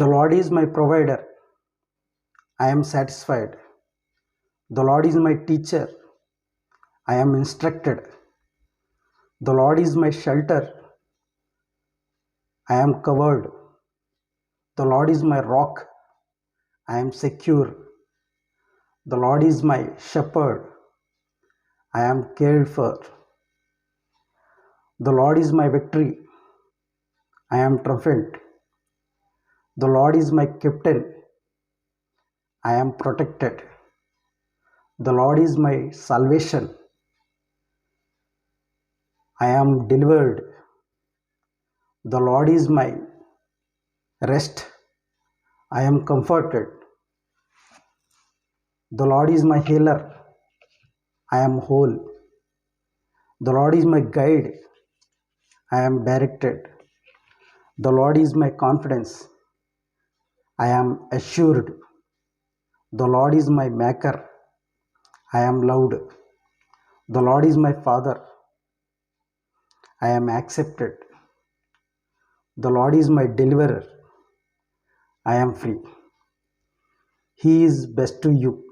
The Lord is my provider. I am satisfied. The Lord is my teacher. I am instructed. The Lord is my shelter. I am covered. The Lord is my rock. I am secure. The Lord is my shepherd. I am cared for. The Lord is my victory. I am triumphant. The Lord is my captain. I am protected. The Lord is my salvation. I am delivered. The Lord is my rest. I am comforted. The Lord is my healer. I am whole. The Lord is my guide. I am directed. The Lord is my confidence. I am assured. The Lord is my maker. I am loved. The Lord is my father. I am accepted. The Lord is my deliverer. I am free. He is best to you.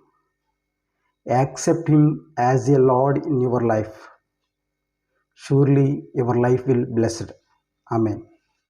Accept Him as a Lord in your life. Surely your life will be blessed. Amen.